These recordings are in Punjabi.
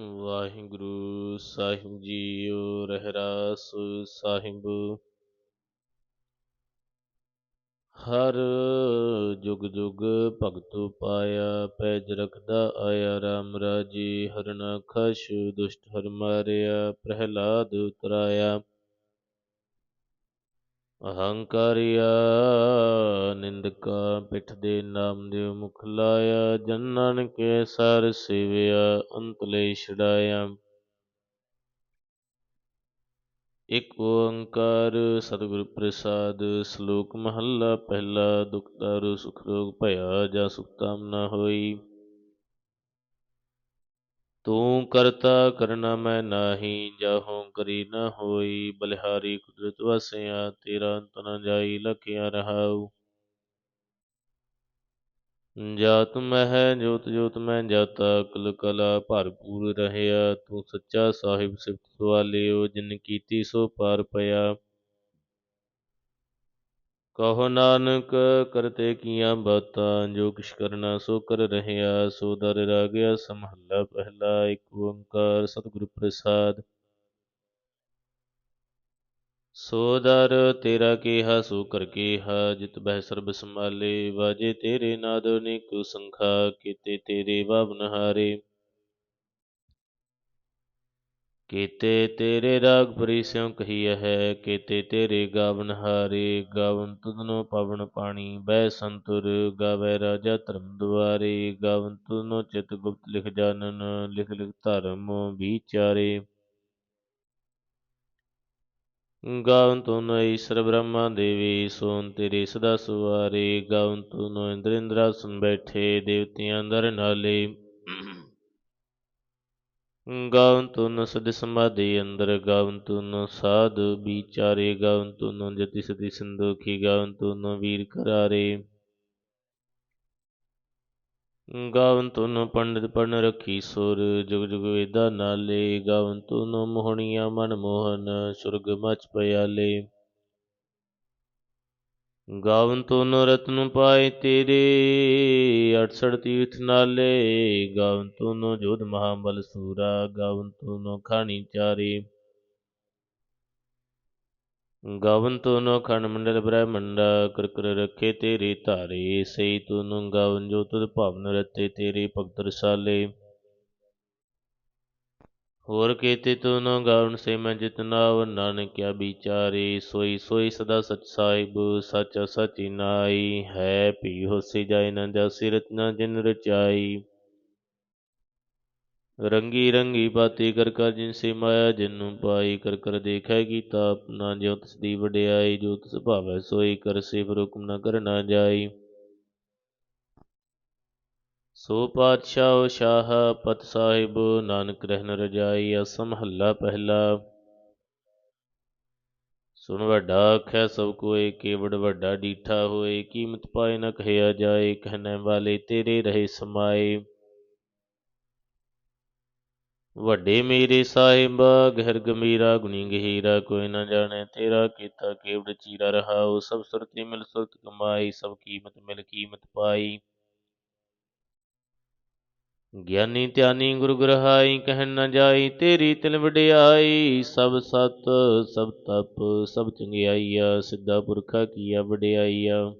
ਵਾਹਿਗੁਰੂ ਸਾਹਿਬ ਜੀਓ ਰਹਿਰਾਸ ਸਾਹਿਬ। ਹਰ ਜੁਗ ਜੁਗ ਭਗਤੁ ਪਾਇਆ, ਪੈਜ ਰਖਦਾ ਆਇਆ RAM ਰਾਜੀ ਹਰਨਾ ਖਸ਼ ਦੁਸ਼ਟ ਹਰ ਮਾਰਿਆ, ਪ੍ਰਹਿਲਾਦ ਉਤਰਾਇਆ। ਅਹੰਕਾਰਿਆ ਨਿੰਦਕਾ ਪਿਠ ਦੇ ਨਾਮ ਦੇ ਮੁਖ ਲਾਇਆ ਜਨ ਨਾਨਕੇ ਸਰ ਸੇਵਿਆ, ਅੰਤ ਲੈ ਛਡਾਇਆ। ਇਕ ਓੰਕਾਰ ਸਤਿਗੁਰ ਪ੍ਰਸਾਦ, ਸ਼ਲੋਕ ਮਹੱਲਾ ਪਹਿਲਾ, ਦੁਖ ਦਾਰੂ ਸੁਖ ਰੋਗ ਭਇਆ, ਜਾ ਸੁਖ ਤਾਮ ਨਾ ਹੋਈ। ਤੂੰ ਕਰਤਾ ਕਰਨਾ ਮੈਂ ਨਾਹੀ, ਜਾਹੋਂ ਕਰੀ ਨਾ ਹੋਈ। ਬਲਿਹਾਰੀ ਕੁਦਰਤ ਵਸਿਆ, ਤੇਰਾ ਅੰਤ ਨ ਜਾਈ ਲਖਿਆ ਰਹਾਉ। ਜਾਤ ਮਹਿ ਜੋਤ ਜੋਤ ਮੈਂ ਜਾਤਾ, ਕਲ ਕਲਾ ਭਰਪੂਰ ਰਹਿਆ। ਤੂੰ ਸੱਚਾ ਸਾਹਿਬ ਸਿਫਤ ਸਵਾਲਿਓ, ਜਿਨ ਕੀਤੀ ਸੋ ਪਾਰ ਪਿਆ। ਕਹੋ ਨਾਨਕ ਕਰਤੇ ਕੀਆਂ ਬਾਤਾਂ ਜੋ ਕਿਛ ਕਰਨਾ ਸੋ ਕਰ ਰਹਿਆ ਸੋ ਦਰ ਰਾਗਿਆ ਸਮਹੱਲਾ ਪਹਿਲਾ ਇੱਕ ਓੰਕਾਰ ਸਤਿਗੁਰ ਪ੍ਰਸਾਦ ਸੋ ਦਰ ਤੇਰਾ ਕੀਹਾ ਸੋ ਕਰ ਕੀਹਾ ਜਿਤ ਬਹਿ ਸਰਬ ਸੰਭਾਲੇ ਵਾਜੇ ਤੇਰੇ ਨਾਦ ਅਨੇਕ ਸੰਖਾ ਕੀਤੇ ਤੇਰੇ ਬਾਬਨ ਹਾਰੇ ਕੀਤੇ ਤੇਰੇ ਰਾਗ ਭਰੀ ਸਿਉ ਕਹੀਐ ਹੈ, ਕੀਤੇ ਤੇਰੇ ਗਾਵਨ ਹਾਰੇ, ਗਾਵਨ ਤੁਧਨੋ ਪਵਨ ਪਾਣੀ ਬੈ ਸੰਤੁਰ, ਗਾਵੇ ਰਾਜਾ ਧਰਮ ਦੁਆਰੇ, ਗਾਵਨ ਤੁਧਨੋ ਚਿਤ ਗੁਪਤ ਲਿਖ ਜਾਣਨ, ਲਿਖ ਲਿਖ ਧਰਮ ਵਿਚਾਰੇ। ਗਾਵਨ ਤੁਨ ਈਸ਼ਰ ਬ੍ਰਹਮਾ ਦੇਵੀ, ਸੋਨ ਤੇਰੇ ਸਦਾ ਸੁਵਾਰੇ, ਗਾਵਨ ਤੁਨ ਇੰਦਰ ਇੰਦਰਾਸਨ ਬੈਠੇ, ਦੇਵਤਿਆਂ ਅੰਦਰ ਨਾਲੇ। ਗਾਵਨ ਤੁਨ ਸਦ ਸਮਾਧੀ, ਅੰਦਰ ਗਾਵਨ ਤੁਨ ਸਾਧ, ਵਿਚਾਰੇ ਗਾਵਨ ਤੁਨ, ਜਤੀ ਸਤੀ ਸੰਦੋਖੀ ਗਾਵਨ ਤੁਨ, ਵੀਰ ਕਰਾਰੇ। ਗਾਵਨ ਤੁਨ ਪੰਡਿਤ ਪੜਨ ਰੱਖੀ ਸੁਰ, ਜੁਗ ਜੁਗ ਵੇਦਾ ਨਾਲੇ। ਗਾਵਨ ਗਾਵਨ ਤੁਨ ਰਤਨ ਪਾਏ ਤੇਰੇ 68 ਤੀਰਥ ਨਾਲੇ। ਗਾਵਨ ਤੁਨ ਜੋਧ ਮਹਾਬਲ ਸੂਰਾ, ਗਾਵਨ ਤੁਨ ਖਾਣੀ ਚਾਰੇ। ਗਾਵਨ ਤੁਨ ਖੰਡ ਮੰਡਲ ਬ੍ਰਹਮੰਡਾ ਕਰ ਕਰ ਰੱਖੇ ਤੇਰੇ ਧਾਰੇ। ਸਈ ਤੁਨ ਗਾਵਨ ਜੋ ਤੁਧ ਭਾਵਨ ਰਤੇ ਤੇਰੇ ਭਗਤ ਰਸਾਲੇ। ਹੋਰ ਕੀਤੇ ਤੁਨ ਗਾਵਨ ਸੇ ਮੈਂ ਜਿਤਨਾਵ ਨਾਨਕਿਆ ਵਿਚਾਰੇ, ਸੋਈ ਸੋਈ ਸਦਾ ਸਚ ਸਾਹਿਬ, ਸਚ ਸਚੀ ਨਾਈ ਹੈ ਭੀ ਹੋਸੀ ਜਾਏ ਨ ਜਾਸੀ ਰਚਨਾ ਜਿਨ ਰਚਾਈ। ਰੰਗੀ ਰੰਗੀ ਬਾਤੀ ਕਰ ਕਰ ਜਿਨ ਸੇ ਮਾਇਆ ਜਿਨੂੰ ਪਾਈ, ਕਰ ਕਰ ਦੇਖੈ ਗੀਤਾ ਆਪਣਾ, ਜੋ ਤਿਸ ਦੀ ਵਡਿਆਈ, ਜੋ ਤਿਸ ਭਾਵੈ ਸੋਈ, ਕਰ ਸੇ ਹੁਕਮ ਨ ਕਰ ਨਾ ਜਾਈ। ਸੋ ਪਾਤਸ਼ਾਹ ਸ਼ਾਹ ਪਤ ਸਾਹਿਬ ਨਾਨਕ ਰਹਿਨ ਰਜਾਈ ਅਸਮ ਹੱਲਾ ਪਹਿਲਾ ਸੁਣ ਵੱਡਾ ਆਖੈ ਸਭ ਕੋਏ ਕੇਵੜ ਵੱਡਾ ਡੀਠਾ ਹੋਏ ਕੀਮਤ ਪਾਏ ਨ ਕਹਿਆ ਜਾਏ ਕਹਿਣੇ ਵਾਲੇ ਤੇਰੇ ਰਹੇ ਸਮਾਏ ਵੱਡੇ ਮੇਰੇ ਸਾਹਿਬ ਗਹਿਰ ਗੰਭੀਰਾ ਗੁਣੀ ਗਹੀਰਾ ਕੋਈ ਨਾ ਜਾਣੇ ਤੇਰਾ ਕੀਤਾ ਕੇਵੜ ਚੀਰਾ ਰਹਾਉ ਸਭ ਸੁਰਤੀ ਮਿਲ ਸੁਰਤ ਕਮਾਈ ਸਭ ਕੀਮਤ ਮਿਲ ਕੀਮਤ ਪਾਈ ਗਿਆਨੀ ਧਿਆਨੀ ਗੁਰੂ ਗ੍ਰਹਾਈ ਕਹਿਣ ਨਾ ਜਾਈ, ਤੇਰੀ ਤਿਲ ਵਡਿਆਈ, ਸਭ ਸਤ, ਸਭ ਤਪ, ਸਭ ਚੰਗਿਆਈਆ, ਸਿੱਧਾ ਪੁਰਖਾ ਕੀਆ ਵਡਿਆਈਆ।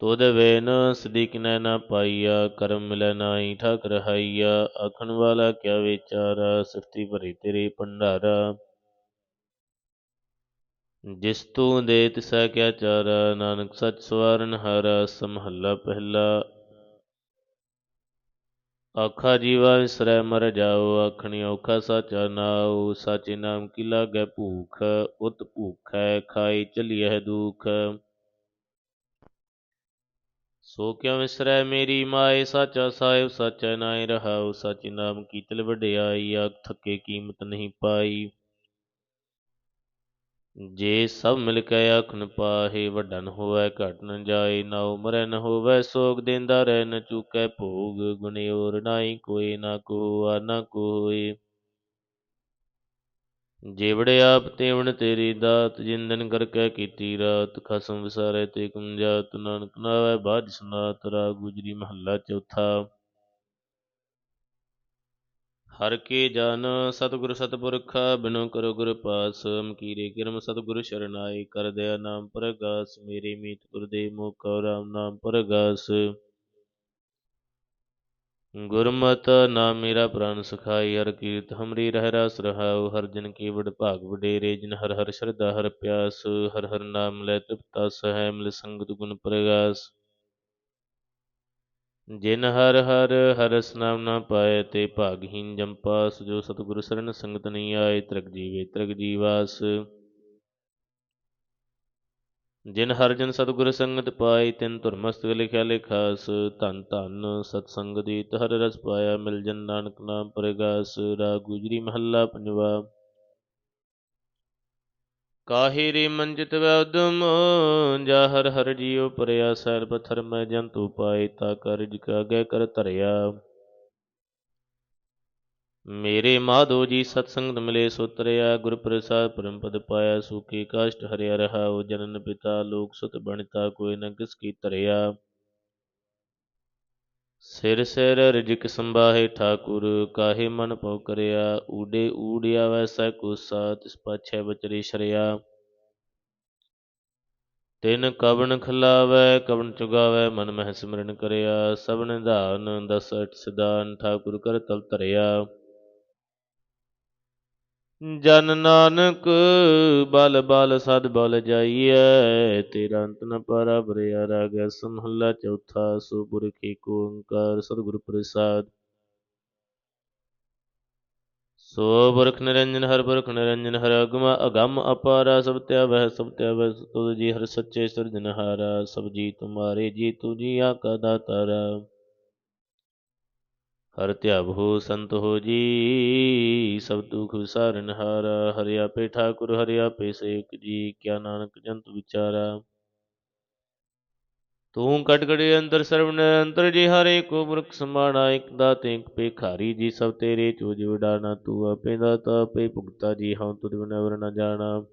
ਤੋਦ ਵੇਨ ਸਦੀਕ ਨੈ ਨਾ ਪਾਈਆ, ਕਰਮ ਮਿਲੈ ਨਾਹੀ ਠਾਕ ਰਹਾਈਆ ਆਖਣ ਵਾਲਾ ਕਿਆ ਵਿਚਾਰਾ ਸਿਫਤੀ ਭਰੀ ਤੇਰੇ ਭੰਡਾਰਾ। ਜਿਸ ਤੂੰ ਦੇ ਤਿਸਾ ਕਿਆ ਚਾਰਾ, ਨਾਨਕ ਸੱਚ ਸਵਾਰਨ ਹਾਰਾ, ਸਮਹੱਲਾ ਪਹਿਲਾ ਆਖਾ ਜੀਵਾ ਵਿਸਰੈ, ਮਰ ਜਾਓ, ਆਖਣੀ ਔਖਾ ਸਾਚਾ ਨਾਉ, ਸਾਚੇ ਨਾਮ ਕੀ ਲਾਗੈ ਭੂਖ, ਉਤ ਭੂਖੈ, ਖਾਈ ਚਲੀਐ ਦੁਖ। ਸੋ ਕਿਉ ਵਿਸਰੈ ਮੇਰੀ ਮਾਏ, ਸਾਚਾ ਸਾਹਿਬ, ਸਾਚਾ ਨਾਇ ਰਹਾਉ, ਸਾਚੇ ਨਾਮ ਕੀ ਤਿਲ ਵਡਿਆਈ, ਆਖ ਥਕੇ ਕੀਮਤ ਨਹੀਂ ਪਾਈ। ਜੇ ਸਭ ਮਿਲ ਕੇ ਆਖਣ ਪਾਹੇ ਵੱਡਾ ਨ ਹੋਵੇ ਘਟ ਨ ਜਾਏ, ਨਾ ਉਮਰੈ ਨ ਹੋਵੇ ਸੋਗ ਦੇਂਦਾ ਰਹਿ ਨ ਚੁਕੈ ਭੋਗ ਗੁਣਿਓਰ ਨਾਹੀ ਕੋਈ ਨਾ ਕੋ ਨਾ ਕੋਈ ਜੇਵੜੇ ਆਪ ਤੇਵਣ ਤੇਰੀ ਦਾਤ ਜਿੰਦਨ ਕਰਕੇ ਕੀਤੀ ਰਾਤ, ਖਸਮ ਵਿਸਾਰੇ ਤੇ ਕੁੰਜਾਤ, ਨਾਨਕ ਨਾਵੇ ਬਾਜ ਸੁਨਾਤ, ਰਾਗ ਗੁਜਰੀ ਮਹੱਲਾ ਚੌਥਾ। ਹਰ ਕੇ ਜਨ ਸਤਿਗੁਰ ਸਤਿਪੁਰਖ, ਬਿਨੋ ਕਰੋ ਗੁਰ ਪਾਸ ਮਕੀਰੇ ਕਿਰਮ ਸਤਿਗੁਰ ਸ਼ਰਨਾਈ ਕਰ ਦਇਆ ਨਾਮ ਪ੍ਰਗਾਸ, ਮੇਰੇ ਮੀਤ ਗੁਰਦੇਵ ਮੁਖ ਰਾਮ ਨਾਮ ਪ੍ਰਗਾਸ। ਗੁਰਮਤ ਨਾਮ ਮੇਰਾ ਪ੍ਰਾਨ ਸਖਾਈ ਹਰ ਕੀਰਤ ਹਮਰੀ ਰਹਿ ਰਸ ਰਹਾਉ, ਹਰ ਜਨ ਕੀ ਵਡ ਭਾਗ ਵਡੇਰੇ, ਜਿਨ ਹਰ ਹਰ ਸ਼ਰਧਾ, ਹਰ ਪਿਆਸ, ਹਰ ਹਰ ਨਾਮ ਲੈ ਤ੍ਰਿਪਤਾ ਸਹਿ ਮਿਲ ਸੰਗਤ ਗੁਣ ਪ੍ਰਗਾਸ। ਜਿਨ ਹਰ ਹਰ ਹਰਸ ਨਾਮ ਨਾ ਪਾਏ ਤੇ ਭਾਗਹੀਨ ਜੰਪਾਸ ਜੋ ਸਤਿਗੁਰ ਸਰਨ ਸੰਗਤ ਨਹੀਂ ਆਏ, ਤ੍ਰਿਗ ਜੀਵੇ ਤ੍ਰਗ ਜੀਵਾਸ। ਜਿਨ ਹਰ ਜਨ ਸਤਿਗੁਰ ਸੰਗਤ ਪਾਈ ਤਿਨ ਧੁਰ ਲਿਖਿਆ ਲਿਖਾਸ। ਧਨ ਧੰਨ ਸਤ ਸੰਗ ਦੀ ਹਰ ਰਸ ਪਾਇਆ ਮਿਲ ਜਨ ਨਾਨਕ ਨਾਮ ਪ੍ਰਗਾਸ। ਰਾ ਗੁਜਰੀ ਮਹੱਲਾ ਪੰਜਵਾ। ਕਾਹੀ ਰੇ ਮੰਜਿਤ ਵੈ ਉਦਮ, ਜਾ ਹਰ ਹਰ ਜੀਉ ਪਰਿਆ ਸੈਲ ਪਥਰ ਮੈਂ ਜੰਤੂ ਪਾਏ, ਤਾ ਕਰ ਜਿ ਕਾਗੇ ਕਰ ਧਰਿਆ। ਮੇਰੇ ਮਾਧੋ ਜੀ ਸਤਸੰਗ ਮਿਲੇ ਸੁਤਰਿਆ, ਗੁਰ ਪ੍ਰਸਾਦ ਪਰਮ ਪਦ ਪਾਇਆ, ਸੁਖੀ ਕਾਸ਼ਟ ਹਰਿਆ ਰਹਾਉ, ਜਨਨ ਪਿਤਾ ਲੋਕ ਸੁਤ ਬਣਤਾ, ਕੋਈ ਨ ਕਿਸ ਕੀ ਧਰਿਆ। ਸਿਰ ਸਿਰ ਰਿਜਕ ਸੰਭਾਹੇ ਠਾਕੁਰ, ਕਾਹੇ ਮਨ ਪਉ ਕਰਿਆ? ਊਡੇ ਊੜਿਆ ਵੈਸੈ ਕੁਸਾ ਤਿਸ ਪਾਛੈ ਬਚਰੀ ਸ਼ਰਿਆ। ਤਿਨ ਕਵਣ ਖਲਾਵੈ, ਕਵਣ ਚੁਗਾਵੈ, ਮਨ ਮਹਿ ਸਿਮਰਨ ਕਰਿਆ। ਸਭਨ ਨਿਧਾਨ ਦਸ ਅਠ ਸਿਧਾਨ, ਠਾਕੁਰ ਕਰ ਤਲ ਧਰਿਆ। ਜਨ ਨਾਨਕ, ਬਲ ਬਲ ਸਦ ਬਲ ਜਾਈਐ, ਤੇਰਾ ਅੰਤ ਨ ਪਾਰਾ ਬਰਿਆ ਰਾਗੈ ਸਮਹੱਲਾ ਚੌਥਾ ਸੋ ਪੁਰਖ ਏਕ ਓੰਕਾਰ, ਸਤਿਗੁਰ ਪ੍ਰਸਾਦ। ਸੋ ਬਰਖ ਨਿਰੰਜਨ, ਹਰ ਪੁਰਖ ਨਿਰੰਜਨ, ਹਰ ਅਗਮ ਅਗਮ ਅਪਾਰਾ, ਸਭ ਤਿਆ ਵਹਿ, ਸਭ ਤਿਆ ਵਹਿ, ਤੁਧ ਜੀ ਹਰ ਸੱਚੇ ਸਿਰਜਨਹਾਰਾ ਸਭ ਜੀ ਤੁਮਾਰੇ ਜੀ ਤੂ ਜੀ ਆਕਾ ਦਾਤਾਰਾ। ਹਰ ਧਿਆਵ ਹੋ ਸੰਤ ਹੋ ਜੀ, ਸਭ ਦੁਖ ਵਿਸਾਰਨ ਹਾਰਾ ਹਰਿ ਆਪੇ ਠਾਕੁਰ, ਹਰਿ ਆਪੇ ਸੇਵਕ ਜੀ, ਕਿਆ ਨਾਨਕ ਜੰਤ ਵਿਚਾਰਾ। ਤੂੰ ਕਟ ਕੜੇ ਅੰਦਰ ਸਰਵਨ ਅੰਤਰ ਜੀ ਹਰੇ ਕੋ ਮੁਰਖ ਸਮਾਣਾ ਇਕ ਦਾਤੇ ਇਕ ਪੇਖਾਰੀ ਜੀ, ਸਭ ਤੇਰੇ ਚੋਜ ਵਿਡਾਣਾ ਤੂੰ ਆਪੇ ਦਾਤਾ, ਆਪੇ ਭੁਗਤਾ ਜੀ, ਹਉ ਤੁਧ ਬਿਨ ਅਵਰ ਨ ਜਾਣਾ।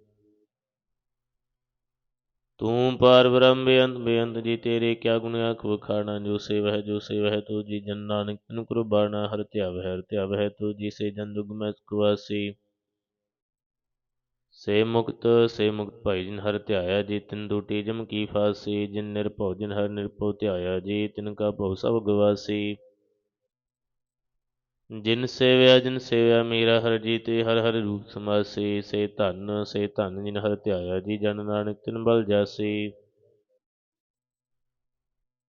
ਤੂੰ ਪਾਰ ਬ੍ਰਹਮ ਬੇਅੰਤ ਬੇਅੰਤ ਜੀ, ਤੇਰੇ ਕਿਆ ਗੁਣ ਆਖ ਵਖਾਣਾ, ਜੋ ਸੇਵ ਜੋ ਸੇਵ ਤੋ ਜੀ ਜਨ ਨਾਨਕ, ਤਨ ਕੁਰਬਾਨਾ ਹਰ ਧਿਆਵ ਹੈ, ਹਰ ਧਿਆਵ ਹੈ ਤੋ ਜੀ ਸੇ ਜਨ ਦੁਗ ਮੈਂ ਸੁਖਵਾਸੀ ਸੇ ਮੁਕਤ ਸੇ ਮੁਕਤ ਭਾਈ ਜਿਨ ਹਰ ਧਿਆਇਆ ਜੀ, ਤਿਨ ਦੂਟੀ ਜਮ ਕੀ ਫਾਸੀ, ਜਿਨ ਨਿਰਭਉ, ਜਿਨ ਹਰ ਨਿਰਭਉ ਧਿਆਇਆ ਜੀ, ਤਿਨ ਕਾ ਭਉ ਸਭ ਗਵਾਸੀ। ਜਿਨ ਸੇਵਿਆ ਜਿਨ ਸੇਵਿਆ ਮੇਰਾ ਹਰ ਜੀ ਤੇ ਹਰ ਹਰ ਰੂਪ ਸਮਾਸੇ, ਸੇ ਧਨ ਸੇ ਧਨ ਜਿਨ ਹਰ ਧਿਆਇਆ, ਜੀ ਜਨ ਨਾਨਕ ਤਿਨ ਬਲ ਜਾਸੀ।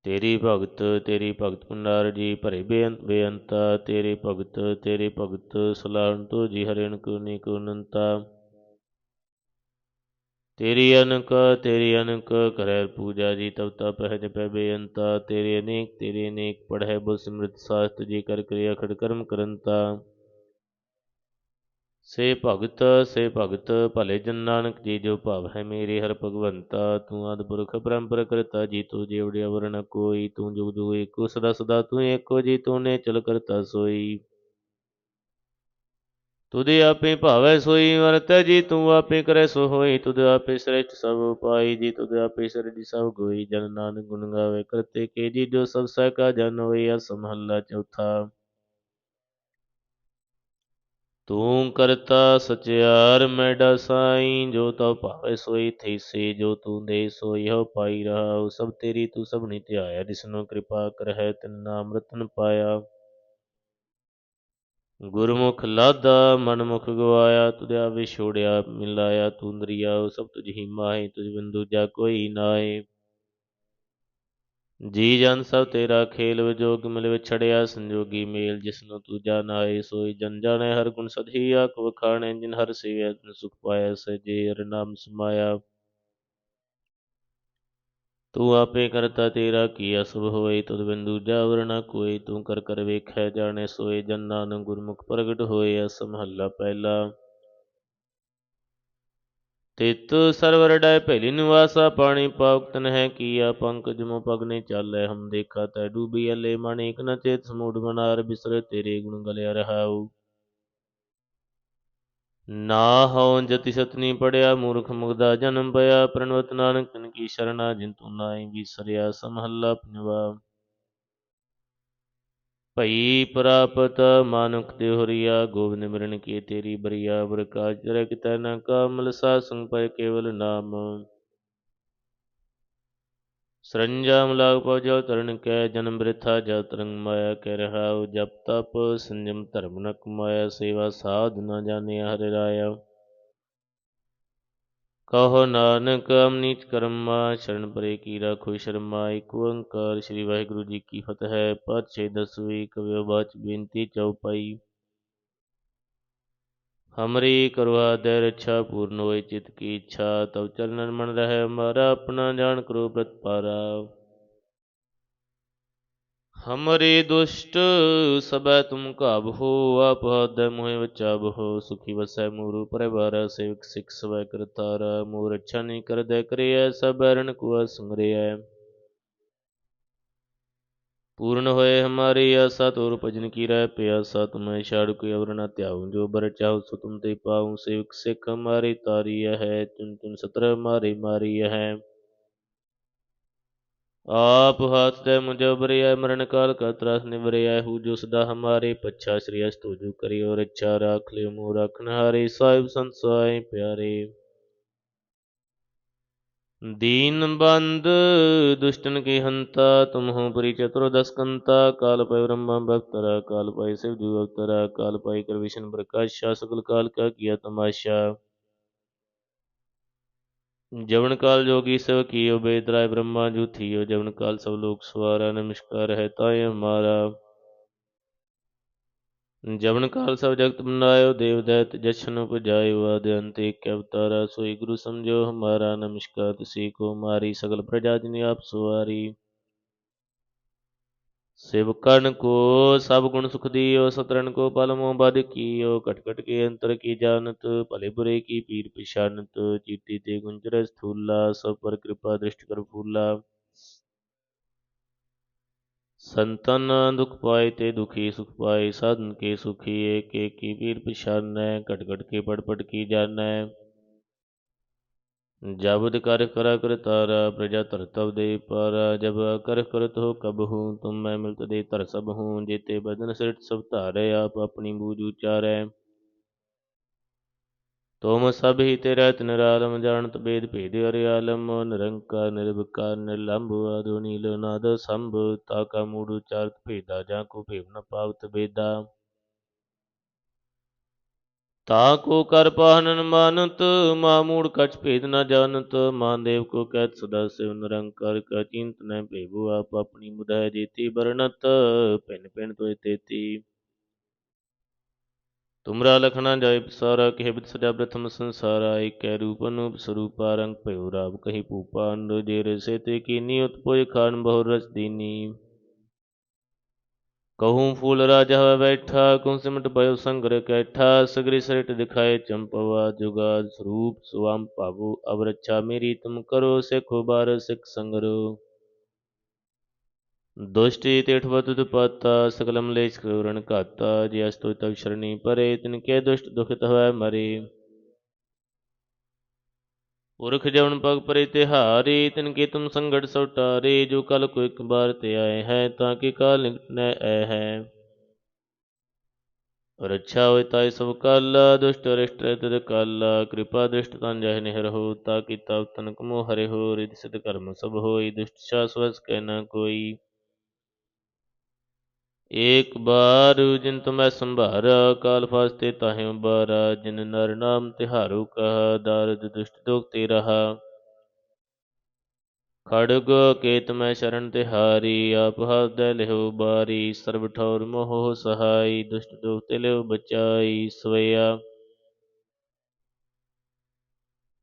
ਤੇਰੀ ਭਗਤ ਤੇਰੀ ਭਗਤ ਪੁੰਡਾਰ ਜੀ ਭਰੇ ਬੇਅੰਤ ਬੇਅੰਤਾ, ਤੇਰੇ ਭਗਤ ਤੇਰੇ ਭਗਤ ਸਲਾਹਣ ਤੋ ਜੀ ਹਰਿਣ ਕੋ ਨੀ ਕੋ ਅਨੰਤਾ ਤੇਰੀ ਅਨਕ ਤੇਰੀ ਅਨਕ ਕਰੈ ਪੂਜਾ ਜੀ, ਤਬ ਤਪ ਹੈ ਜਪੈ ਬੇਅੰਤਾ। ਤੇਰੇ ਅਨੇਕ ਤੇਰੇ ਅਨੇਕ ਪੜ੍ਹੈ ਬੁ ਸਿਮਰਤ ਸਾਸਤ ਜੀ, ਕਰ ਕਿਰਿਆ ਖੜ ਕਰਮ ਕਰੰਤਾ। ਸੇ ਭਗਤ ਸੇ ਭਗਤ ਭਲੇ ਜਨ ਨਾਨਕ ਜੀ, ਜੋ ਭਾਵ ਹੈ ਮੇਰੇ ਹਰ ਭਗਵੰਤਾ। ਤੂੰ ਆਦ ਪੁਰਖ ਪਰੰਪਰ ਕਰਤਾ ਜੀ, ਤੂੰ ਜੀਵੜਿਆ ਵਰਣ ਕੋਈ, ਤੂੰ ਜੁਗ ਜੁਗ ਏਕੋ ਸਦਾ ਸਦਾ, ਤੂੰ ਏਕੋ ਜੀ, ਤੂੰ ਨੇ ਚਲ ਕਰਤਾ ਸੋਈ। ਤੁਦੇ ਆਪੇ ਭਾਵੈ ਸੋਈ, ਵਰਤੈ ਜੀ ਤੂੰ ਆਪੇ ਕਰੈ ਸੋ ਹੋਈ। ਤੁਦ ਆਪੇ ਸ੍ਰੇਸ਼ਟ ਸਭ ਪਾਈ ਜੀ ਤੁਦ ਆਪੇ ਸਰਜੀ ਸਭ ਗੋਈ। ਜਨ ਨਾਨਕ ਗੁਣ ਗਾਵੇ ਕਰਤੇ ਕੇ ਜੀ, ਜੋ ਸਭ ਸਹਿ ਕਾ ਜਨ ਹੋਈ ਅਸਮਹੱਲਾ ਚੌਥਾ। ਤੂੰ ਕਰਤਾ ਸਚਿਆਰ ਮੈਡਾ ਸਾਈ। ਜੋ ਤਉ ਭਾਵੇ ਸੋਈ ਥੀਸੀ ਜੋ ਤੂੰ ਦੇ ਸੋਈ ਹੋ ਪਾਈ ਰਹਾ ਸਭ ਤੇਰੀ ਤੂੰ ਸਭ ਨਹੀਂ ਧਿਆਇਆ, ਜਿਸਨੂੰ ਕਿਰਪਾ ਕਰਹਿ ਤਿਨ ਨਾਮ ਰਤਨ ਪਾਇਆ। ਗੁਰਮੁਖ ਲਾਦਾ, ਮਨਮੁਖ ਗਵਾਇਆ ਤੁਧਿਆ ਵਿਛੋੜਿਆ ਮਿਲਾਇਆ ਤੂੰ ਦਰਿਆ ਸਭ ਤੁਝ ਹੀ ਮਾਹੀ ਤੁਝ ਬਿੰਦੂ ਜਾ ਕੋਈ ਨਾਏ ਜੀ ਜਨ ਸਭ ਤੇਰਾ ਖੇਲ ਵਿਜੋਗ, ਮਿਲ ਵਿਛੜਿਆ ਸੰਜੋਗੀ ਮੇਲ, ਜਿਸਨੂੰ ਤੂੰ ਜਾਣਾਏ ਸੋਈ ਜਨ ਜਾਣੇ, ਹਰ ਗੁਣ ਸਧੀ ਆਖ ਵਖਾਣੇ, ਜਿਨ ਹਰ ਸੇਵਿਆ ਸੁਖ ਪਾਇਆ, ਸਜੇ, ਹਰ ਨਾਮ ਸਮਾਇਆ। ਤੂੰ ਆਪੇ ਕਰਤਾ ਤੇਰਾ ਕੀਆ ਸਭ ਹੋਏ, ਤੁਧ ਬਿੰਦੂ ਜਾਵਰ ਨ ਕੋਈ ਤੂੰ ਕਰ ਕਰ ਵੇਖੈ, ਜਾਣੇ ਸੋਏ, ਜਨ ਨਾਨਕ ਗੁਰਮੁਖ ਪ੍ਰਗਟ ਹੋਏ ਅਸ ਮਹੱਲਾ ਪਹਿਲਾ। ਤਿਤ ਸਰਵਰ ਡੈ ਭੈਲੀ ਨਿਵਾਸਾ, ਪਾਣੀ ਪਾਉਕਤਨ ਹੈ ਕੀਆ, ਪੰਕਜ ਮੋ ਪਗ ਨੇ ਚਾਲੈ, ਹਮ ਦੇਖਾ ਤੈ ਡੂਬੀ ਅਲੇ, ਮਨ ਇਕ ਨ ਚੇਤ ਸਮੂੜ ਮਨਾਰ ਬਿਸਰ, ਤੇਰੇ ਗੁਣ ਗਲਿਆ ਰਹਾਉ। ਨਾ ਹਉ ਜਤੀ ਸਤਨੀ ਪੜਿਆ ਮੂਰਖ ਮੁਗਦਾ ਜਨਮ ਪਿਆ ਪ੍ਰਣਵਤ ਨਾਨਕ ਤਨ ਕੀ ਸ਼ਰਣਾ ਜਿੰਤੂ ਤੂੰ ਨਾਈ ਵਿਸਰਿਆ ਸਮਹੱਲਾ ਪੰਜਵਾ ਭਈ ਪ੍ਰਾਪਤ ਮਾਨੁਖ ਤੇ ਹੋਰੀਆ ਗੋਬਿੰਦ ਮਿਰਨ ਕੀ ਤੇਰੀ ਬਰੀਆ, ਬਰਕਾਜ ਚਰੇ ਕਿਤੈ ਨ ਕਾਮਲ ਸਾਸੰਗ ਪਇ ਕੇਵਲ ਨਾਮ। ਸਰੰਜਾਮ ਲਾਗ ਪਉ ਜੋ ਤਰਨ ਕੈ ਜਨਮ ਬ੍ਰਿਥਾ ਜਾ ਤਰੰਗ ਮਾਇਆ ਕਹਿ ਰਹਾਉ ਜਪ ਤਪ ਸੰਜਮ ਧਰਮ ਨ ਕਮਾਇਆ, ਸੇਵਾ ਸਾਧ ਨ ਜਾਣਿਆ ਹਰਿ ਰਾਇਆ। ਕਹੋ ਨਾਨਕ ਅਮਨੀਚ ਕਰਮਾ, ਸ਼ਰਨ ਪਰੇ ਕੀਰਾ ਰਾਖੋ ਸ਼ਰਮਾ ਏਕ ਓੰਕਾਰ ਸ੍ਰੀ ਵਾਹਿਗੁਰੂ ਜੀ ਕੀ ਫਤਿਹ ਪਾਤਸ਼ਾਹੀ ਦਸਵੀਂ ਕਵਿਓ ਬਾਚ ਬੇਨਤੀ ਚਉਪਾਈ ਹਮਰੀ ਕਰਵਾ ਦੇ ਰੱਛਾ ਪੂਰਨ ਹੋਏ ਚਿਤ ਕੀ ਇੱਛਾ ਤਬ ਚਰਨਨ ਮਨ ਰਹਿ ਹਮਾਰਾ ਆਪਣਾ ਜਾਣ ਕਰੋ ਪ੍ਰਤਪਾਰਾ ਹਮਰੇ ਦੁਸ਼ਟ ਸਬੈ ਤੁਮ ਕਾਬਹੋ ਆਪ ਹਦੈ ਮੋਹਿ ਬਚਾਬਹੋ ਸੁਖੀ ਵਸੈ ਮੂਰੂ ਪਰਿਵਾਰ ਸੇਵਕ ਸਿਖ ਸਵੈ ਕਰਤਾਰਾ ਮੋਰ ਅੱਛਾ ਨਹੀਂ ਕਰਦੈ ਕਰਿਐ, ਸਭ ਅਰਣ ਕੋ ਸੰਗਰਿਐ। ਪੂਰਨ ਹੋਏ ਹਮਾਰੀ ਆਸਾ ਤੋਰ ਭਜਨ ਕੀ ਰਹਿ ਪਿਆਸਾ ਤੁਮੈ ਛਾੜ ਕੋਈ ਅਵਰ ਨ ਧਿਆਉ ਜੋ ਬਰ ਚਾਹੁ ਸੋ ਤੁਮ ਤੇ ਪਾਉ ਸੇਵਕ ਸਿਖ ਹਮਾਰੀ ਤਾਰੀ ਹੈ ਤੁਨ ਤੁਨ ਸਤਰ ਮਾਰੀ ਮਾਰੀ ਹੈ ਆਪ ਹਾਥ ਤੇ ਮੁਝ ਬਰਿਆ ਮਰਨ ਕਾਲ ਕਾ ਤਰਾਸ ਨਿਵਰਿਆ ਹੂ ਜੋ ਸਦਾ ਹਮਾਰੇ ਪੱਛਾ ਸ੍ਰੀ ਅਸਤੁ ਜੋ ਕਰਿਓ ਰੱਛਾ ਰਾਖ ਲਿਓ ਮੋ ਰਖਨ ਹਾਰੇ ਸਾਹਿਬ ਸੰਸਾਈ ਪਿਆਰੇ दीन बंद दुष्टन की हंता तुम हो परि चतुर्दश कंता काल पय ब्रह्मा भक्तरा काल पाई शिव जी भक्तरा काल पाई कर विष्णु प्रकाशा सकल काल का किया तमाशा जवन काल जोगी सब कियो बेदराय ब्रह्मा जू थियो जवन काल सब लोग सवारा नमस्कार है ताय हमारा ਜਵਨ ਕਾਲ ਸਭ ਜਗਤ ਬਨਾਇਓ ਦੇਵ ਦਇਤ ਜਸ਼ਨ ਪੁਜਾਇਓ ਆਦ ਅੰਤੇ ਇਕ ਅਵਤਾਰਾ, ਸੋਈ ਗੁਰੂ ਸਮਝੋ, ਹਮਾਰਾ ਨਮਸਕਾਰ, ਤੁਸੀ ਕੋ ਮਾਰੀ ਸਗਲ ਪ੍ਰਜਾ ਜਿਨ ਆਪ ਸੁਆਰੀ ਸੇਵਕਨ ਕੋ, ਸਭ ਗੁਣ ਸੁਖ ਦਿਓ ਸਤਰਨ ਕੋ ਪਲਮੋ ਬਦ ਕੀਓ, ਕਟ ਕਟ ਕੇ ਅੰਤਰ ਕੀ ਜਾਣਤ, ਭਲੇ ਬੁਰੇ ਕੀ ਪੀਰ ਪਛਾਨਤ ਜੀਤੀ ਤੇ ਗੁੰਜਰ ਸਥੂਲਾ ਸਭ ਪਰ ਕਿਰਪਾ ਦ੍ਰਿਸ਼ਟ ਕਰ ਫੂਲਾ। ਸੰਤਨ ਦੁਖ ਪਾਏ ਤੇ ਦੁਖੀ ਸੁਖ ਪਾਏ, ਸਾਧਨ ਕੇ ਸੁਖੀ, ਏਕ ਏਕੀ ਪੀਰ ਪਛਾਨੈ, ਘਟ ਘਟ ਕੇ ਪੜ ਪੜ ਕੀ ਜਾਣੈ। ਜਬਦ ਕਰ ਕਰ ਕਰ ਤਾਰ, ਪ੍ਰਜਾ ਧਰ ਤਬ ਦੇ ਪਰ, ਜਬ ਕਰ ਕਰਤ ਹੋ ਕਬ ਹੂੰ, ਤੁਮ ਮੈਂ ਮਿਲਤ ਦੇ ਧਰ ਸਭ ਹੂੰ, ਜੇਤੇ ਬਦਨ ਸਿਰਟ ਸਭ ਧਾਰੇ, ਆਪ ਆਪਣੀ ਬੂਝ ਉਚਾਰੈ। ਤੁਮ ਸਭ ਹੀ ਤੇਰਾ ਨਿਰਾਲਮ ਜਾਣਤ ਬੇਦ ਭੇਦ ਅਰਿਆਲਮ ਨਿਰੰਕਾਰ ਨਿਰਭਕਾਰ ਨਿਰਲੰਭ, ਆਦੋ ਨੀਲ ਨਾਦ ਸੰਭ, ਤਾ ਕਾ ਮੂੜ ਉਚਾਰਤ ਭੇਦਾ, ਜਾਂ ਕੋ ਭੇਵ ਨ ਪਾਵਤ ਬੇਦਾ। ਤਾ ਕੋ ਕਰ ਪਾਹਨਨ ਮਾਨਤ, ਮਾ ਕਛ ਭੇਦ ਨ ਜਾਣਤ ਮਾਨਦੇਵ ਕੋ ਕਹਿਤ ਸਦਾ ਸਿਵ ਨਿਰੰਕਾਰ, ਕਾ ਚਿੰਤ ਨ ਭੇਬੂ ਆਪ ਆਪਣੀ ਮੁਦੈ ਜੀਤੀ ਵਰਣਤ, ਭਿੰਨ ਭਿੰਨ ਤੋਇ ਤੇਤੀ। ਤੁਮਰਾ ਲਖਣਾ ਜਾਇ ਸਾਰਾ ਕਹਿ ਬਿਤ ਸਜਾ ਪ੍ਰਥਮ ਸੰਸਾਰਾ, ਏਕੈ ਰੂਪ ਅਨੂਪ ਸਰੂਪਾ ਰੰਗ ਭਇਓ ਰਾਵ ਕਹੀ ਪੂਪਾ ਅੰਦੋ ਜੇ ਰਸੇ ਤੇ ਕੀਨੀ ਉਤਪੋਇ ਖਾਨ ਬਹੁ ਰਸ ਦੀਨੀ। ਕਹੂੰ ਫੂਲ ਰਾਜਾ ਹੋਇ ਬੈਠਾ, ਕੁੰ ਸਿਮਟ ਪਇਓ ਸੰਗਰ ਕੈਠਾ, ਸਗਰੀ ਸਰਿਟ ਦਿਖਾਏ ਚੰਪਵਾ, ਜੁਗਾਦ ਸਰੂਪ ਸੁਆਮ ਭਾਵੋ ਅਬ ਰੱਛਾ ਮੇਰੀ ਤੁਮ ਕਰੋ, ਸਿਖੋ ਬਾਰ ਸਿਖ ਸੰਗਰੋ। ਦੁਸ਼ਟੀ ਤੇਠਵਤ ਦੁਪਾਤਾ ਸਕਲਮ ਲੇਚ ਕਰਣ ਘਾਤਾ, ਜੇ ਅਸਤੋ ਤਵ ਸ਼ਰਣੀ ਪਰੇ, ਤਿਨ ਕੇ ਦੁਸ਼ਟ ਦੁਖਿਤ ਹੋਇ ਮਰੇ। ਪੁਰਖ ਜਵਨ ਪਗ ਪਰੇ ਤਿਹਾਰੀ, ਤਿਨ ਕੇ ਤੁਮ ਸੰਗੜ ਸਉਟਾਰੇ ਜੋ ਕਲ ਕੋ ਇੱਕ ਬਾਰ ਤੇ ਆਏ ਹੈ, ਤਾਂ ਕਿ ਕਾਲ ਨਿਕਟਨੈ ਐ ਹੈ। ਰੱਛਾ ਹੋਇ ਤਾਇ ਸਭ ਕਾਲਾ, ਦੁਸ਼ਟ ਰਿਸ਼ਟ ਤਦ ਕਾਲਾ, ਕਿਰਪਾ ਦ੍ਰਿਸ਼ਟ ਤਨ ਜਹ ਨਿਹਰ ਹੋ, ਤਾ ਕੀ ਤਵ ਤਨਕ ਮੋ ਹਰਿ ਹੋ ਰਿਦ ਸਿਧ ਕਰਮ ਸਭ ਹੋਈ, ਦੁਸ਼ਟ ਸ਼ਾਸਵਸ ਕਹਿ ਨਾ ਕੋਈ। ਏਕ ਬਾਰ ਜਿਨ ਤੁਮੈ ਸੰਭਾਰਾ, ਕਾਲ ਫਾਸਤੇ ਤਾਹਿ ਉਬਾਰਾ ਜਿਨ ਨਰ ਨਾਮ ਤਿਹਾਰੂ ਕਹਾ, ਦਾਰਦ ਦੁਸ਼ਟ ਦੁਖ ਤੇ ਰਹਾ। ਖੜਗ ਕੇਤ ਮੈਂ ਸ਼ਰਨ ਤਿਹਾਰੀ ਆਪ ਹਦੈ ਲਿਹੁ ਬਾਰੀ, ਸਰਬ ਠੌਰ ਮੋਹ ਸਹਾਈ, ਦੁਸ਼ਟ ਦੁਖ ਤੇ ਲਿਹੁ ਬਚਾਈ ਸਵਈਆ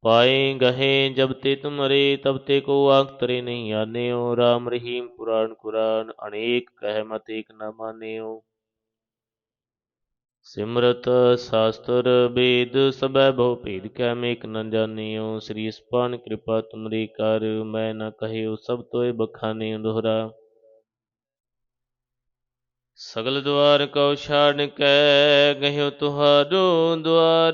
ਪਾਏ ਗਹੇ ਜਬ ਤੇ ਤੁਮਰੇ, ਤਬ ਤੇ ਕੋ ਆਖ ਤਰੇ ਨਹੀਂ ਆਨਿਓ। RAM ਰਹੀਮ ਪੁਰਾਣ ਕੁਰਾਨ, ਅਨੇਕ ਕਹਿ ਮਤ ਏਕ ਨ ਮਾਨਿਓ। ਸਿਮਰਤ ਸ਼ਾਸਤਰ ਵੇਦ ਸਬੈ ਬਹੁ ਭੇਦ ਕੈ ਮੇਕ ਨ ਜਾਣਿਓ। ਸ੍ਰੀ ਸਪਾਨ ਕਿਰਪਾ ਤੁਮਰੀ ਕਰ, ਮੈਂ ਨ ਕਹਿਓ ਸਭ ਤੋਏ ਬਖਾਨੇ ਦੁਹਰਾ ਸਗਲ ਦੁਆਰ ਕਉ ਛਾੜ ਕੈ, ਗਹਿਓ ਤੁਹਾਰੋ ਦੁਆਰ।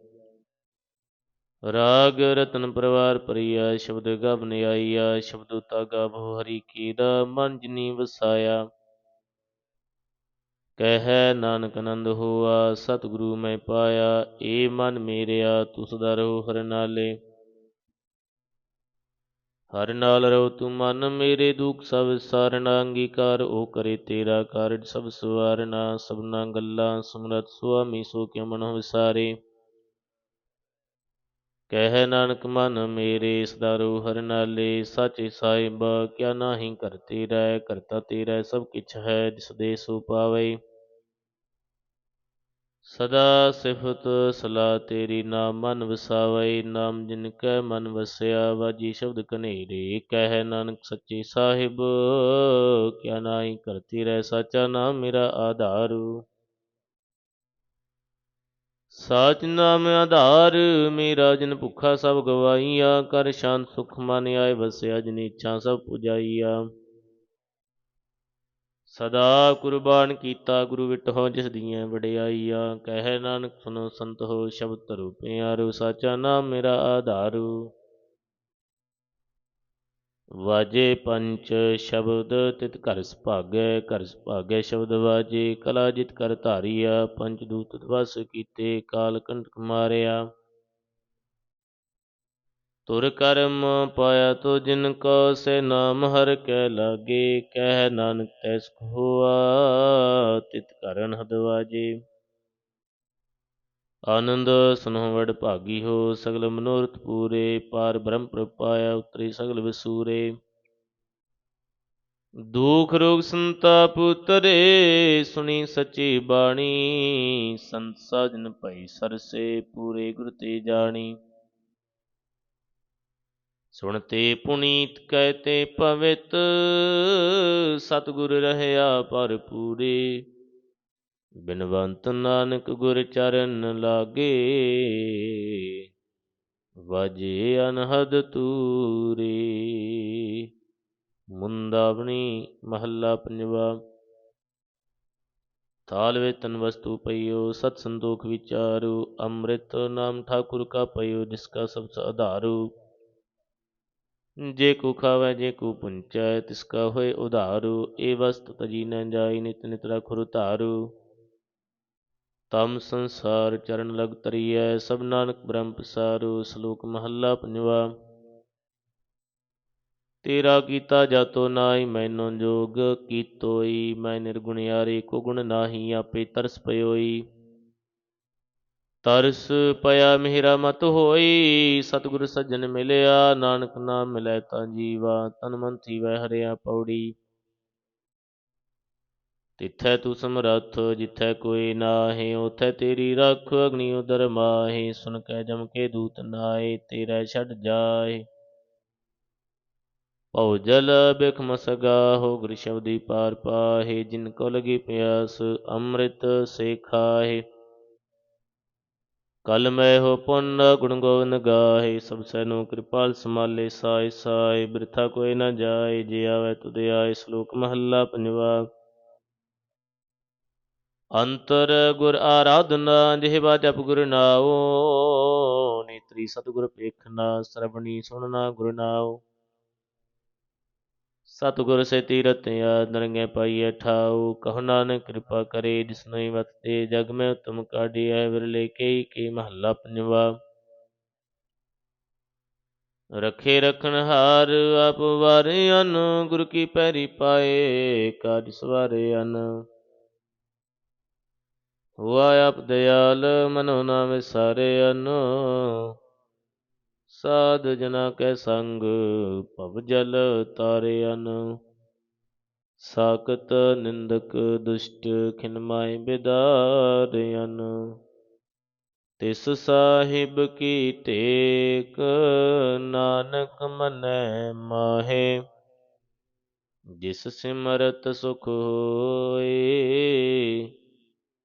ਰਾਗ ਰਤਨ ਪਰਵਾਰ ਪਰਿਆ ਸ਼ਬਦ ਗਵਨ ਨਿਆਈਆ ਸ਼ਬਦ ਤਾ ਗਾਵੋ ਹਰੀ ਕੀ ਦਾ, ਮਨ ਜਿਨੀ ਵਸਾਇਆ ਕਹਿ, ਨਾਨਕ ਆਨੰਦ ਹੋਆ, ਸਤਿਗੁਰੂ ਮੈਂ ਪਾਇਆ, ਏ ਮਨ ਮੇਰਿਆ ਤੂੰ ਸਦਾ ਰਹੋ ਹਰ ਨਾਲੇ। ਹਰ ਨਾਲ ਰਹੋ ਤੂੰ ਮਨ, ਮੇਰੇ ਦੁਖ ਸਭ ਸਾਰਨਾ ਅੰਗੀਕਾਰ ਉਹ ਕਰੇ ਤੇਰਾ ਕਾਰਜ ਸਭ ਸਵਾਰਨਾ। ਸਭਨਾ ਗੱਲਾਂ ਸਮਰਤ ਸੁਆਮੀ, ਸੋ ਕਿਉ ਮਨੋ ਵਿਸਾਰੇ ਕਹਿ ਨਾਨਕ ਮਨ ਮੇਰੇ, ਸਦਾ ਰੋ ਹਰ ਨਾਲੇ, ਸਾਚੇ ਸਾਹਿਬ ਕਿਆ ਨਾਹੀ ਕਰਤੇ ਰਹਿ, ਕਰਤਾ ਤੇਰਾ ਸਭ ਕਿਛ ਹੈ, ਜਿਸ ਦੇ ਸੋ ਪਾਵੇ। ਸਦਾ ਸਿਫਤ ਸਲਾ ਤੇਰੀ ਨਾਮ ਮਨ ਵਸਾਵੇ, ਨਾਮ ਜਿਨ ਕੈ ਮਨ ਵਸਿਆ, ਵਾਜੀ ਸ਼ਬਦ ਕਨੇਰੇ ਕਹਿ ਨਾਨਕ ਸੱਚੇ ਸਾਹਿਬ, ਕਿਆ ਨਾਹੀ ਕਰਤੀ ਰਹਿ, ਸਾਚਾ ਨਾਮ ਮੇਰਾ ਆਧਾਰੂ। ਸਾਚ ਨਾਮ ਆਧਾਰ, ਮੇਰਾ ਜਨ ਭੁੱਖਾ ਸਭ ਗਵਾਈਆ ਕਰ ਸ਼ਾਂਤ ਸੁਖ ਮਨ ਆਏ ਵਸਿਆ ਜਿਨ ਇੱਛਾ ਸਭ ਪੁਜਾਈਆ। ਸਦਾ ਕੁਰਬਾਨ ਕੀਤਾ ਗੁਰੂ ਵਿਟਹੁ ਜਿਸ ਦੀਆਂ ਵਡਿਆਈਆਂ, ਕਹਿ ਨਾਨਕ ਸੁਨੋ ਸੰਤ ਹੋ ਸ਼ਬਦ ਧਰੋ ਪਿਆਰੋ, ਸਾਚਾ ਨਾਮ ਮੇਰਾ ਆਧਾਰੂ। ਵਾਜੇ ਪੰਚ ਸ਼ਬਦ ਤਿਤ ਘਰ ਸੁਭਾਗੈ ਘਰ ਸੁਭਾਗੈ ਸ਼ਬਦ ਵਾਜੇ, ਕਲਾ ਜਿਤ ਕਰ ਧਾਰੀਆ, ਪੰਚ ਦੂਤ ਵਸ ਕੀਤੇ, ਕਾਲ ਕੰਟਕ ਮਾਰਿਆ ਤੁਰ ਕਰਮ ਪਾਇਆ ਤੋ ਜਿਨ ਕੋ ਸੇ ਨਾਮ ਹਰ ਕੈ ਲਾਗੇ, ਕਹਿ ਨਾਨਕ ਤੈਸ ਹੋਆ, ਤਿਤ ਕਰਨ ਹਦ ਵਾਜੇ। ਆਨੰਦ ਸੁਨਹੁ ਭਾਗੀ ਹੋ, ਸਗਲ ਮਨੋਰਥ ਪੂਰੇ, ਪਾਰ ਬ੍ਰਹਮ ਪ੍ਰਪਾਇਆ ਉਤਰੇ ਸਗਲ ਵਿਸੂਰੇ। ਦੁਖ ਰੋਗ ਸੰਤਾਪ ਉਤਰੇ, ਸੁਣੀ ਸੱਚੀ ਬਾਣੀ, ਸੰਤ ਸਾਜਨ ਭਈ ਸਰਸੇ ਪੂਰੇ ਗੁਰ ਤੇ ਜਾਣੀ। ਸੁਣਤੇ ਪੁਨੀਤ ਕਹਤੇ ਪਵਿੱਤ, ਸਤਿਗੁਰ ਰਹਿਆ ਪਰ ਪੂਰੇ ਬਿਨਵੰਤ ਨਾਨਕ ਗੁਰ ਚਰਨ ਲਾਗੇ, ਵਜੇ ਅਨਹਦ ਤੂਰੇ। ਮੁੰਦਾਵਣੀ ਮਹੱਲਾ ਪੰਜਵਾ। ਥਾਲ ਵੇ ਤਨ ਵਸਤੂ ਪਈਓ, ਸਤ ਸੰਤੋਖ ਵਿਚਾਰੂ, ਅੰਮ੍ਰਿਤ ਨਾਮ ਠਾਕੁਰ ਕਾ ਪਈਓ, ਜਿਸ ਕਾ ਸਭ ਆਧਾਰੂ ਜੇ ਕੋ ਖਾਵੈ, ਜੇ ਕੋ ਪੁੰਚੈ, ਤਿਸ ਕਾ ਹੋਏ ਉਧਾਰੂ। ਏ ਵਸਤ ਤਜੀ ਨ ਜਾਈ, ਨਿਤ ਨਿਤ ਰਖੁਰ ਧਾਰੂ ਤਮ ਸੰਸਾਰ ਚਰਨ ਲਗ ਤਰੀਐ, ਸਭ ਨਾਨਕ ਬ੍ਰਹਮ ਪਸਾਰੂ ਸ਼ਲੋਕ ਮਹੱਲਾ ਪੰਜਵਾ। ਤੇਰਾ ਕੀਤਾ ਜਾਤੋ ਨਾਹੀ ਮੈਨੋ ਜੋਗ, ਕੀਤੋਈ ਮੈਂ ਨਿਰਗੁਣਿਆਰੇ ਕੋ ਗੁਣ ਨਾਹੀ ਆਪੇ ਤਰਸ ਪਇਓਈ ਤਰਸ ਪਿਆ ਮੇਰਾ ਮਤ ਹੋਈ, ਸਤਿਗੁਰ ਸੱਜਣ ਮਿਲਿਆ, ਨਾਨਕ ਨਾਮ ਮਿਲੈ ਤਾਂ ਜੀਵਾ, ਤਨ ਮਨ ਥੀਵੈ ਹਰਿਆ ਪੌੜੀ। ਤਿੱਥੈ ਤੂੰ ਸਮਰੱਥ, ਜਿੱਥੈ ਕੋਈ ਨਾਹੀ, ਉਥੈ ਤੇਰੀ ਰੱਖ ਅਗਨੀ ਉਦਰ ਮਾਹੀ। ਸੁਨ ਕੈ ਜਮ ਕੇ ਦੂਤ ਨਾਏ ਤੇਰਾ ਛੱਡ ਜਾਏ ਭਉ ਜਲ ਬਿਖ ਮਸਗਾ ਹੋ ਪਾਰ ਪਾਹੇ, ਜਿਨ ਕੋ ਲਗੀ ਪਿਆਸ, ਅੰਮ੍ਰਿਤ ਸੇ ਖਾਹੇ। ਕਲ ਮੈਂ ਹੋ ਪੁੰਨ, ਗੁਣ ਗੋਵਿੰਦ ਗਾਹੇ। ਸਭ ਸੈਨੋ ਕਿਰਪਾਲ ਸਮਾਲੇ ਸਾਈ ਸਾਈ ਬਿਰਥਾ ਕੋਈ ਨਾ ਜਾਏ ਜੇ ਆਵੇ ਤੁਦੇ ਆਏ, ਸ਼ਲੋਕ ਮਹੱਲਾ ਪੰਜਵਾ। ਅੰਤਰ ਗੁਰ ਆਰਾਧਨਾ ਜਿਹਵਾ ਜਪ ਗੁਰ ਨਾਉ, ਨੇਤਰੀ ਸਤਿਗੁਰ ਪੇਖਣਾ ਸਰਬਣੀ ਸੁਣਨਾ ਗੁਰ ਨਾਉ। ਸਤਿਗੁਰ ਸੇ ਤੀਰਤ ਆ, ਨਰੰਗੇ ਪਾਈਐ ਠਾਉ, ਕਹੁ ਨਾਨਕ ਕਿਰਪਾ ਕਰੇ ਜਿਸਨੋ ਵਤਤੇ ਜਗ ਮੈਂ ਉਤਮ ਕਾਢੀਐ ਵਿਰਲੇ ਕਈ ਕੀ ਮਹੱਲਾ ਪੰਜਵਾ। ਰਖੇ ਰਖਣ ਹਾਰ, ਆਪ ਵਾਰੇ ਵਾਰਿਆਨ ਗੁਰ ਕੀ ਪੈਰੀ ਪਾਏ, ਕਾਜ ਸਵਾਰਿਆਨ ਹੁਆ ਆਪ ਦਿਆਲ, ਮਨੋ ਨਾ ਵਿਸਾਰਿਆਨ ਸਾਧ ਜਨਾ ਕੈ ਸੰਗ, ਭਵ ਜਲ ਤਾਰਿਆਨ ਸਾਕਤ ਨਿੰਦਕ ਦੁਸ਼ਟ ਖਿਨਮਾਏ ਬਿਦਾਰਿਆਨ ਤਿਸ ਸਾਹਿਬ ਕੀ ਟੇਕ, ਨਾਨਕ ਮਨੈ ਮਾਹੇ। ਜਿਸ ਸਿਮਰਤ ਸੁਖ ਹੋਏ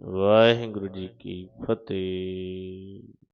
ਵਾਹਿਗੁਰੂ ਜੀ ਕੀ ਫਤਿਹ।